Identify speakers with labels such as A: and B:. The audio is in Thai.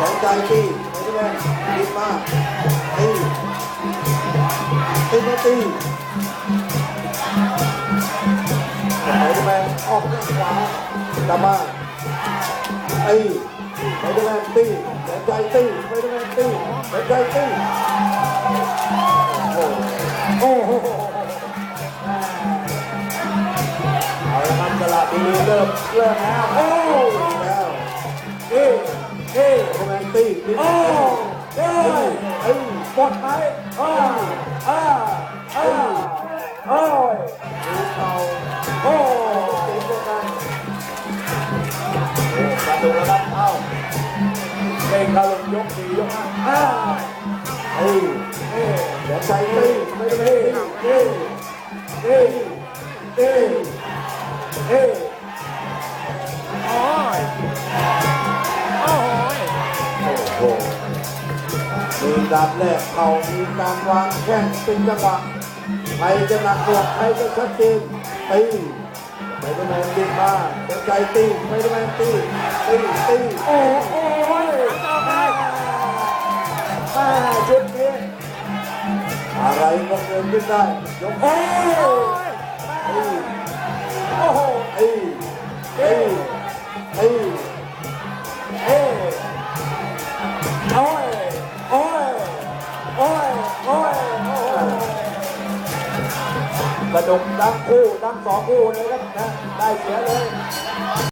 A: สนใจตีไปด้วยดีมากตีตีมาตีไปด้วยออกด้านขวากลับมาตีไปด้วยตีสนใจตีไปด้วยตีสนใจตีโอ้โห
B: โอ้โหเอาละครับสลับดีเริ่มเริ่มแล้วโอ้
A: โอ้
B: เอ้
A: เอ้ย
B: หมดไหมอ้าอ้าอ้าโอ้ย
A: เขา
B: โอ้
A: ตีเดียวกัน
B: กระดูกแล้วครับเอ้าเล่งเขาลงยกสี่ยกห้าอ้า
A: เอ้ย
B: เอ้
A: เดี๋ยวใจตีไม่ได้
B: เอ้
A: ตี
B: เอ้ยเอ้เอ้เอ้
C: โโอ้โห
A: มีการแลกเขามีการวางแข้งเป็นจังหวะใครจะหนักหน่วใครจะชัดเจนตีไปด้วยแมนดีมากเดี๋ยวใจตีไปด้วยแมตีตีตี
B: โอ้โอ้ยมามาจุดนี้
A: อะไรก็เกิดขึ้นได้ยก
B: โอ้ยโอ้โห
A: ตีตีตี
B: กระดุมทั้งคู่ทั้งสองคู่เลยครับนะได้เสียเลย